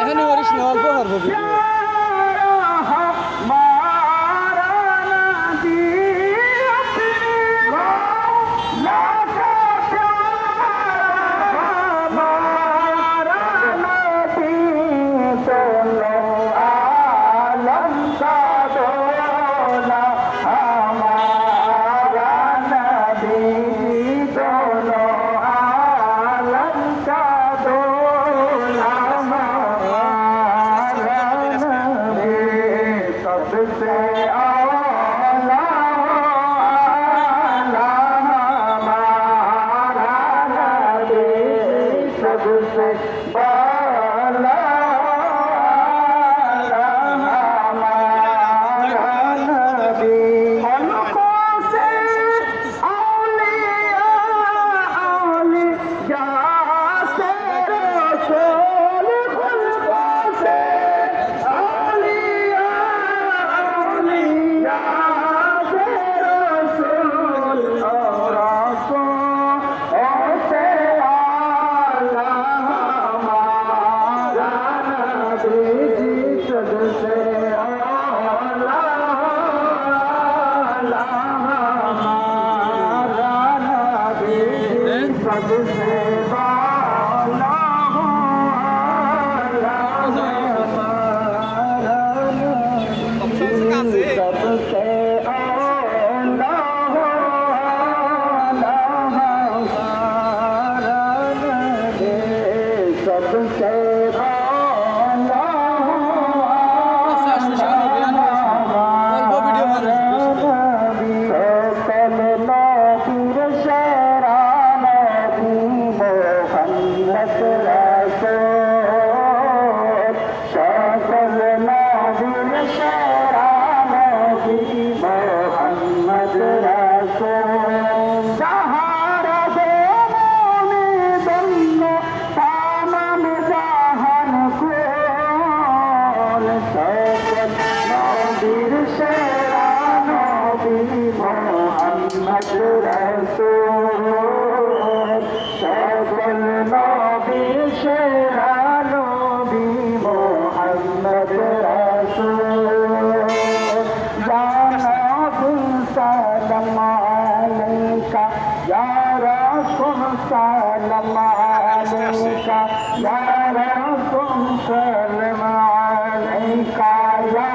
এখানে অরিস অল্প হার Ahmed para gente. سلام عليك يا رب سلم عليك يا